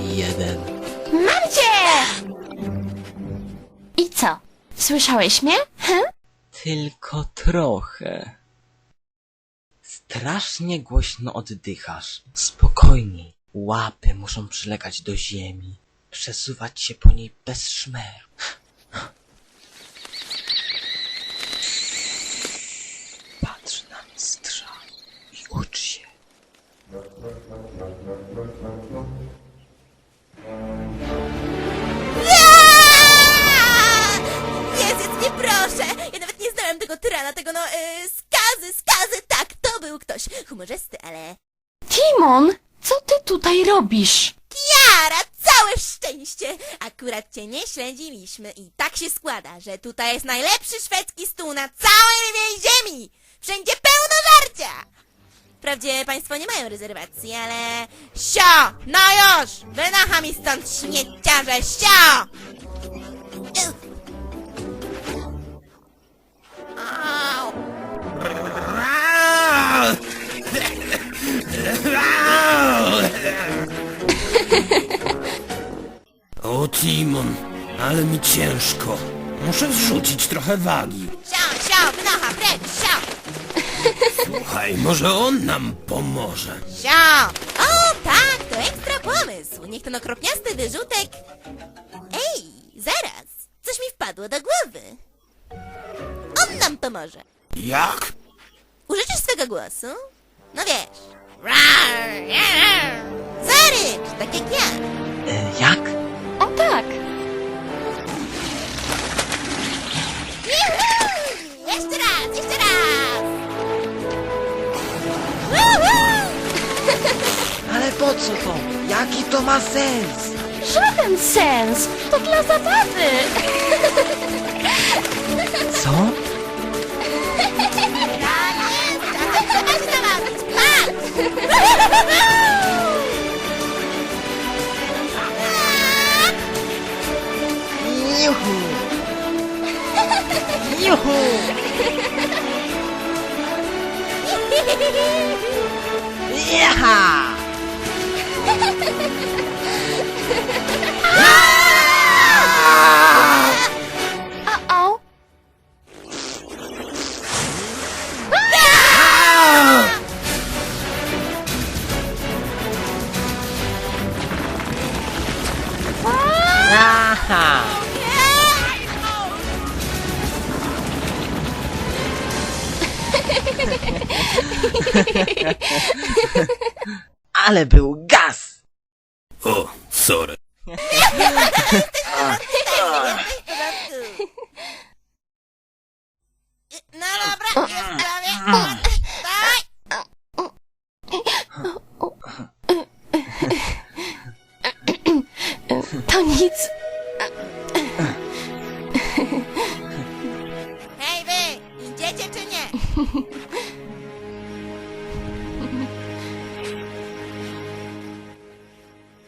jeden. Mam cię! I co? Słyszałeś mnie? Hm? Tylko trochę. Strasznie głośno oddychasz. Spokojniej. Łapy muszą przylegać do ziemi. Przesuwać się po niej bez szmeru. Nie znałem tego tyrana, tego no, yy, skazy, skazy, tak, to był ktoś humorzysty, ale... Timon, co ty tutaj robisz? Kiara, całe szczęście! Akurat cię nie śledziliśmy i tak się składa, że tutaj jest najlepszy szwedzki stół na całej ziemi! Wszędzie pełno żarcia! Wprawdzie państwo nie mają rezerwacji, ale... Sio! No już! Wynocha mi stąd śmieciarze, sio! O Timon, ale mi ciężko. Muszę zrzucić trochę wagi. Sio, sio, wynocha, precz, sio! Słuchaj, może on nam pomoże. Sio! O, tak, to ekstra pomysł. Niech ten okropniasty wyrzutek... Ej, zaraz. Coś mi wpadło do głowy. On nam pomoże. Jak? Użyczysz swego głosu? No wiesz. Rar. Tak jak ja. E, jak? O tak! Juhu! Jeszcze raz, jeszcze raz! Woohoo! Ale po co to? Jaki to ma sens? Żaden sens! To dla zabawy! Juhu! Juhu! Jaha! O-o! Ale był gaz! O, sorry. No dobra, jest prawie. Dawaj! To nic. Hej wy, idziecie czy nie?